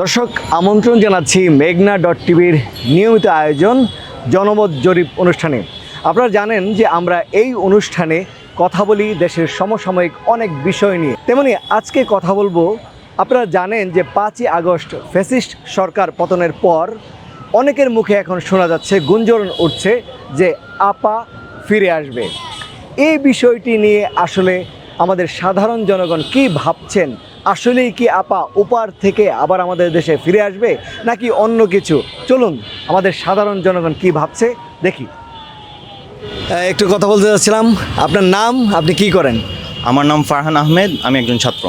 দর্শক, আমন্ত্রণ জানাচ্ছি মেঘনা ডট টিভির নিয়মিত আয়োজন জনমত জরিপ অনুষ্ঠানে। আপনারা জানেন যে আমরা এই অনুষ্ঠানে কথা বলি দেশের সমসাময়িক অনেক বিষয় নিয়ে। তেমনি আজকে কথা বলব, আপনারা জানেন যে পাঁচই আগস্ট ফ্যাসিস্ট সরকার পতনের পর অনেকের মুখে এখন শোনা যাচ্ছে, গুঞ্জন উঠছে যে আপা ফিরে আসবে। এই বিষয়টি নিয়ে আসলে আমাদের সাধারণ জনগণ কি ভাবছেন আসলেই কি আপা ওপার থেকে আবার আমাদের দেশে ফিরে আসবে নাকি অন্য কিছু? চলুন আমাদের সাধারণ জনগণ কি ভাবছে দেখি। একটু কথা বলতে চাচ্ছিলাম আপনার নাম আপনি কি করেন? আমার নাম ফারহান আহমেদ আমি একজন ছাত্র।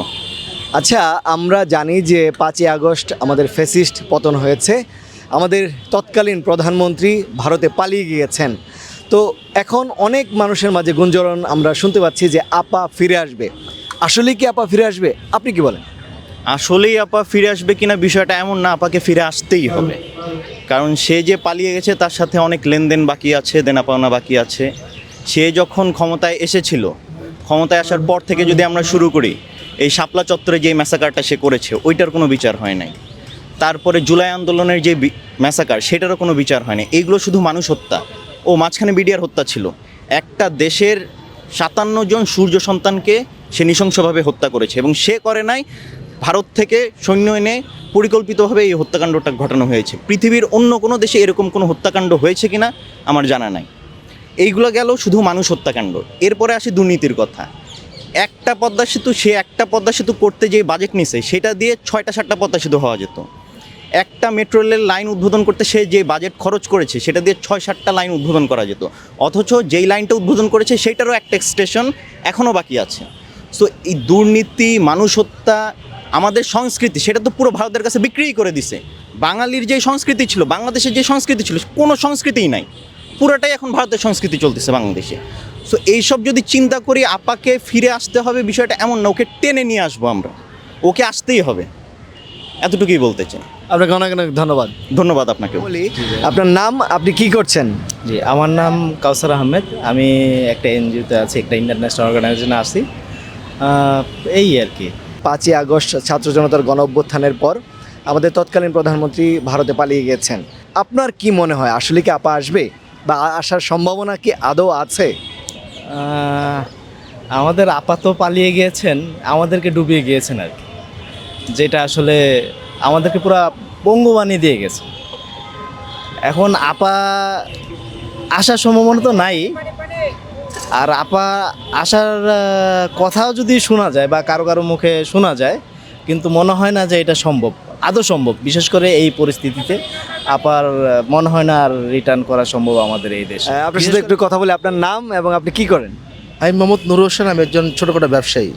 আচ্ছা আমরা জানি যে পাঁচই আগস্ট আমাদের ফেসিস্ট পতন হয়েছে। আমাদের তৎকালীন প্রধানমন্ত্রী ভারতে পালিয়ে গিয়েছেন। তো এখন অনেক মানুষের মাঝে গুঞ্জরণ আমরা শুনতে পাচ্ছি যে আপা ফিরে আসবে। আসলে কি আপা ফিরে আসবে? আপনি কি বলেন? আসলেই আপা ফিরে আসবে কিনা বিষয়টা এমন না, আপাকে ফিরে আসতেই হবে। কারণ সে যে পালিয়ে গেছে, তার সাথে অনেক লেনদেন বাকি আছে, দেনা পাওনা বাকি আছে। সে যখন ক্ষমতায় এসেছিল, ক্ষমতায় আসার পর থেকে যদি আমরা শুরু করি, এই শাপলা চত্বরে যে ম্যাসাকারটা সে করেছে, ওইটার কোনো বিচার হয় নাই। তারপরে জুলাই আন্দোলনের যে ম্যাসাকার, সেটারও কোনো বিচার হয় না এইগুলো শুধু মানুষ হত্যা। ও মাঝখানে বিডিআর হত্যা ছিল। একটা দেশের সাতান্ন জন সূর্য সন্তানকে সে নৃশংসভাবে হত্যা করেছে এবং সে করে নাই, ভারত থেকে সৈন্য এনে পরিকল্পিতভাবে এই হত্যাকাণ্ডটা ঘটানো হয়েছে। পৃথিবীর অন্য কোনো দেশে এরকম কোনো হত্যাকাণ্ড হয়েছে কিনা আমার জানা নাই। এইগুলো গেল শুধু মানুষ হত্যাকাণ্ড। এরপরে আসে দুর্নীতির কথা। একটা পদ্মা সেতু, সে একটা পদ্মা সেতু করতে যে বাজেট নিছে, সেটা দিয়ে ছয়টা, সাতটা পদ্মা সেতু হওয়া যেত। একটা মেট্রো রেলের লাইন উদ্বোধন করতে সে যে বাজেট খরচ করেছে, সেটা দিয়ে ছয়, সাতটা লাইন উদ্বোধন করা যেত। অথচ যেই লাইনটা উদ্বোধন করেছে সেইটারও একটা স্টেশন এখনও বাকি আছে। সো এই দুর্নীতি মানুষ হত্যা আমাদের সংস্কৃতি সেটা তো পুরো ভারতের কাছে বিক্রিই করে দিছে। বাঙালির যে সংস্কৃতি ছিল বাংলাদেশের যে সংস্কৃতি ছিল কোনো সংস্কৃতিই নাই। পুরোটাই এখন ভারতের সংস্কৃতি চলতেছে বাংলাদেশে। সো এইসব যদি চিন্তা করি আপাকে ফিরে আসতে হবে বিষয়টা এমন না ওকে টেনে নিয়ে আসব আমরা। ওকে আসতেই হবে। এতটুকুই বলতে চাই। আপনাকে অনেক অনেক ধন্যবাদ। ধন্যবাদ আপনাকে বলি আপনার নাম আপনি কি করছেন? জি আমার নাম কাউসার আহমেদ। আমি একটা এনজিওতে আছি একটা ইন্টারন্যাশনাল অর্গানাইজেশনে আছি। এই আর কি। পাঁচই আগস্ট ছাত্র জনতার গণ অভ্যুত্থানের পর আমাদের তৎকালীন প্রধানমন্ত্রী ভারতে পালিয়ে গেছেন। আপনার কি মনে হয় আসলে কি আপা আসবে বা আসার সম্ভাবনা কি আদৌ আছে? আমাদের আপাত পালিয়ে গিয়েছেন আমাদেরকে ডুবিয়ে গিয়েছেন আর কি। যেটা আসলে আমাদেরকে পুরো পঙ্গু বানিয়ে দিয়ে গেছে। এখন আপা আসার সম্ভাবনা তো নাই আর আপা আসার কথাও যদি শোনা যায় বা কারও কারও মুখে শোনা যায় কিন্তু মনে হয় না যে এটা সম্ভব আদৌ সম্ভব। বিশেষ করে এই পরিস্থিতিতে আপার মনে হয় না আর রিটার্ন করা সম্ভব আমাদের এই দেশে। আহ, আপনার সাথে একটু কথা বলে আপনার নাম এবং আপনি কি করেন? আমি মোহাম্মদ নুর হোসেন আমি একজন ছোটোখাটো ব্যবসায়ী।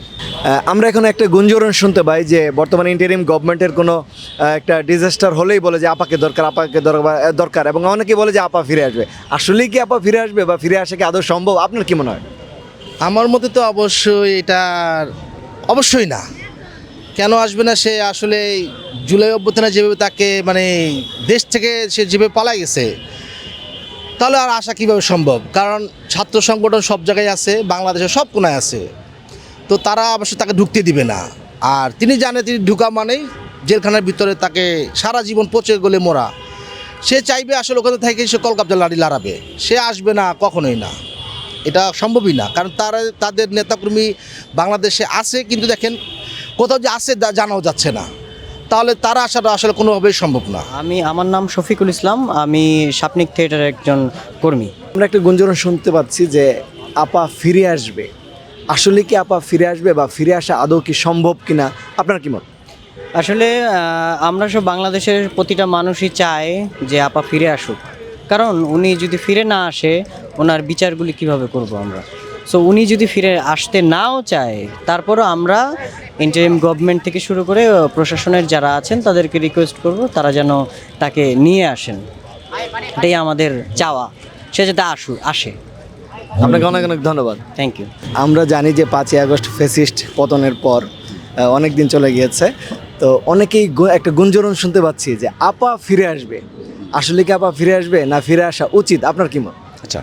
আমরা এখন একটা গুঞ্জরণ শুনতে পাই যে বর্তমানে ইন্টারিম গভর্নমেন্টের কোনো একটা ডিজাস্টার হলেই বলে যে আপাকে দরকার আপাকে দরকার দরকার। এবং অনেকে বলে যে আপা ফিরে আসবে। আসলেই কি আপা ফিরে আসবে বা ফিরে আসা কি আদৌ সম্ভব? আপনার কি মনে হয়? আমার মতে তো অবশ্যই এটা অবশ্যই না। কেন আসবে না সে আসলে জুলাই অভ্যুত্থানে যেভাবে তাকে মানে দেশ থেকে সে যেভাবে পালাই গেছে তাহলে আর আসা কীভাবে সম্ভব? কারণ ছাত্র সংগঠন সব জায়গায় আছে বাংলাদেশের সব কোনায় আছে। তো তারা অবশ্য তাকে ঢুকতে দিবে না। আর তিনি জানে তিনি ঢুকা মানেই জেলখানার ভিতরে তাকে সারা জীবন পচে গলে মোরা। সে চাইবে আসলে ওখানে থেকে সে কলকাতা লাড়ি লাড়াবে। সে আসবে না, কখনোই না। এটা সম্ভবই না। কারণ তারা, তাদের নেতাকর্মী বাংলাদেশে আছে, কিন্তু দেখেন কোথাও যে আছে জানাও যাচ্ছে না। তাহলে তারা আসাটা আসলে কোনোভাবেই সম্ভব না। আমি আমার নাম শফিকুল ইসলাম আমি সাপনিক থিয়েটারের একজন কর্মী। আমরা একটা গুঞ্জন শুনতে পাচ্ছি যে আপা ফিরে আসবে। আসলে কি আপা ফিরে আসবে বা ফিরে আসা আদৌ কি সম্ভব কিনা? আপনার কি মত? আসলে আমরা সব বাংলাদেশের প্রতিটা মানুষই চায় যে আপা ফিরে আসুক। কারণ উনি যদি ফিরে না আসে ওনার বিচারগুলি কীভাবে করব আমরা? সো উনি যদি ফিরে আসতে নাও চায় তারপরও আমরা ইন্টারিম গভর্নমেন্ট থেকে শুরু করে প্রশাসনের যারা আছেন তাদেরকে রিকোয়েস্ট করব তারা যেন তাকে নিয়ে আসেন। এটাই আমাদের চাওয়া। সে যাতে আসু আসে। আপনাকে অনেক অনেক ধন্যবাদ। থ্যাংক ইউ আমরা জানি যে পাঁচই আগস্ট ফেসিস্ট পতনের পর অনেক দিন চলে গিয়েছে। তো অনেকেই একটা গুঞ্জরণ শুনতে পাচ্ছি যে আপা ফিরে আসবে। আসলে কি আপা ফিরে আসবে না ফিরে আসা উচিত? আপনার কি মত? আচ্ছা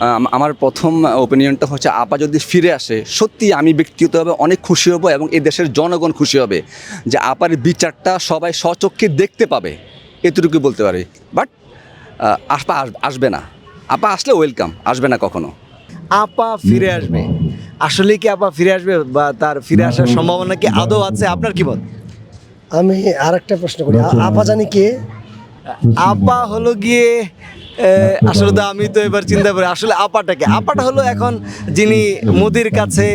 আমার প্রথম ওপিনিয়নটা হচ্ছে আপা যদি ফিরে আসে সত্যি আমি ব্যক্তিগতভাবে অনেক খুশি হব এবং এই দেশের জনগণ খুশি হবে যে আপার বিচারটা সবাই স্বচক্ষে দেখতে পাবে। এতটুকু বলতে পারি। বাট আপা আসবে না। আপা আসলে ওয়েলকাম আসবে না কখনো। আপা ফিরে আসবে। আসলে কি আপা ফিরে আসবে বা তার ফিরে আসার সম্ভাবনা কি আদৌ আছে? আপনার কি মত? আমি আর একটা প্রশ্ন করি। আপা জানি কে? আপা হলো গিয়ে এ, আসলে তো আমি তো এবার চিন্তা করি, আসলে আপাটাকে আপাটা হলো এখন যিনি মোদির কাছে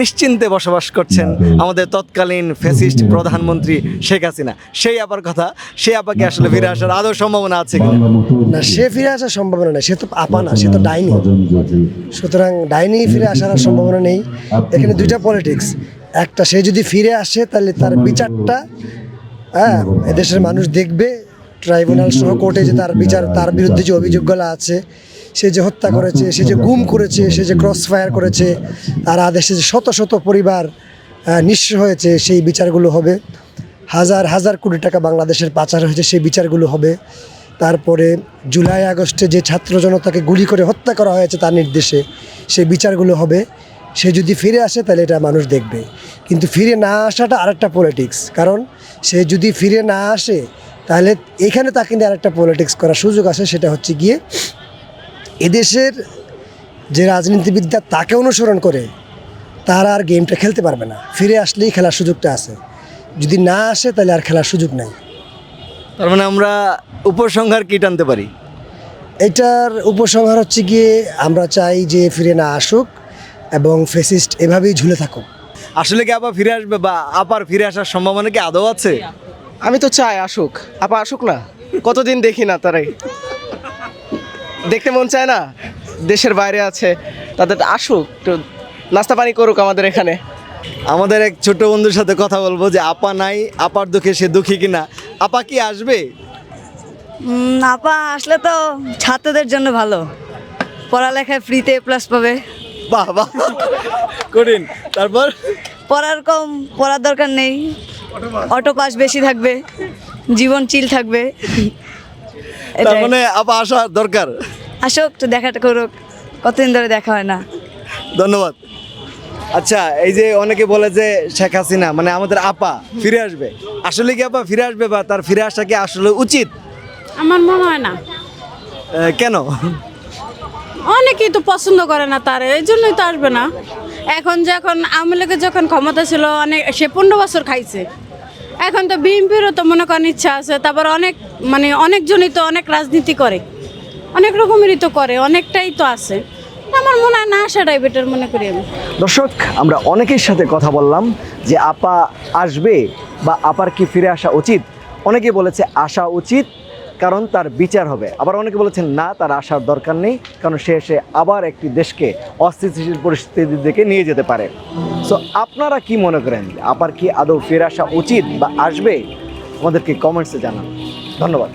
নিশ্চিন্তে বসবাস করছেন আমাদের তৎকালীন ফ্যাসিস্ট প্রধানমন্ত্রী শেখ হাসিনা। সেই আপার কথা, সেই আপাকে আসলে ফিরে আসার আদৌ সম্ভাবনা আছে না, সে ফিরে আসার সম্ভাবনা নেই, সে তো আপা না, সে তো ডাইনি। সুতরাং ডাইনি ফিরে আসার সম্ভাবনা নেই। এখানে দুইটা পলিটিক্স, একটা সে যদি ফিরে আসে, তাহলে তার বিচারটা হ্যাঁ এদেশের মানুষ দেখবে ট্রাইব্যুনাল সহ কোর্টে যে তার বিচার, তার বিরুদ্ধে যে অভিযোগগুলো আছে, সে যে হত্যা করেছে, সে যে গুম করেছে, সে যে ক্রস ফায়ার করেছে, তার আদেশে যে শত শত পরিবার নিঃস্ব হয়েছে, সেই বিচারগুলো হবে। হাজার হাজার কোটি টাকা বাংলাদেশের পাচার হয়েছে, সেই বিচারগুলো হবে। তারপরে জুলাই আগস্টে যে ছাত্র জনতাকে গুলি করে হত্যা করা হয়েছে তার নির্দেশে, সেই বিচারগুলো হবে। সে যদি ফিরে আসে, তাহলে এটা মানুষ দেখবে। কিন্তু ফিরে না আসাটা আরেকটা পলিটিক্স কারণ সে যদি ফিরে না আসে তাহলে এখানে তাকে নিয়ে আরেকটা পলিটিক্স করার সুযোগ আছে সেটা হচ্ছে গিয়ে এদেশের যে রাজনীতিবিদ্যা তাকে অনুসরণ করে তারা আর গেমটা খেলতে পারবে না। ফিরে আসলেই খেলার সুযোগটা আছে। যদি না আসে তাহলে আর খেলার সুযোগ নাই। তার মানে আমরা উপসংহার কি টানতে পারি? এটার উপসংহার হচ্ছে গিয়ে আমরা চাই যে ফিরে না আসুক এবং ফেসিস্ট এভাবেই ঝুলে থাকুক। আসলে কি আবার ফিরে আসবে বা আবার ফিরে আসার সম্ভাবনা কি আদৌ আছে? আমি তো চাই আসুক। আপা আসুক না। কতদিন দেখি না তারাই দেখতে মন চায় না। দেশের বাইরে আছে। তাদের আসুক। একটু নাস্তা পানি করুক আমাদের এখানে। আমাদের এক ছোট বন্ধুর সাথে কথা বলব যে আপা নাই আপার দুঃখে সে দুঃখী কিনা। আপা কি আসবে? আপা আসলে তো ছাত্রদের জন্য ভালো। পড়ালেখায় ফ্রিতে প্লাস পাবে। বাহ বাহ। কঠিন। তারপর? পড়ার কম পড়ার দরকার নেই। অটো পাস বেশি থাকবে জীবন চিল থাকবে। তার মানে আপা আসা দরকার। আসুক একটু দেখাটা করুক কতদিন ধরে দেখা হয় না। ধন্যবাদ। আচ্ছা এই যে অনেকে বলে যে শেখ হাসিনা মানে আমাদের আপা ফিরে আসবে। আসলে কি আপা ফিরে আসবে বা তার ফিরে আসা কি আসলে উচিত? আমার মনে হয় না। কেন? অনেকেই তো পছন্দ করে না তার এই জন্যই তো আসবে না। এখন যখন আওয়ামী লীগের যখন ক্ষমতা ছিল অনেক সে পনেরো বছর খাইছে। এখন তো বিএনপিরও তো মনে করেন ইচ্ছা আছে, তারপর অনেক মানে অনেকজনই তো অনেক রাজনীতি করে। অনেক রকমেরই তো করে, অনেকটাই তো আছে। আমার মনে হয় না আসাটাই বেটার মনে করি আমি। দর্শক, আমরা অনেকের সাথে কথা বললাম যে আপা আসবে বা আপার কি ফিরে আসা উচিত? অনেকে বলেছে আসা উচিত কারণ তার বিচার হবে। আবার অনেকে বলেছেন, না, তার আসার দরকার নেই, কারণ সে এসে আবার একটি দেশকে অস্থিতিশীল পরিস্থিতির দিকে নিয়ে যেতে পারে। সো আপনারা কি মনে করেন? আবার কি আদৌ ফিরে আসা উচিত বা আসবে? আমাদেরকে কমেন্টসে জানান। ধন্যবাদ।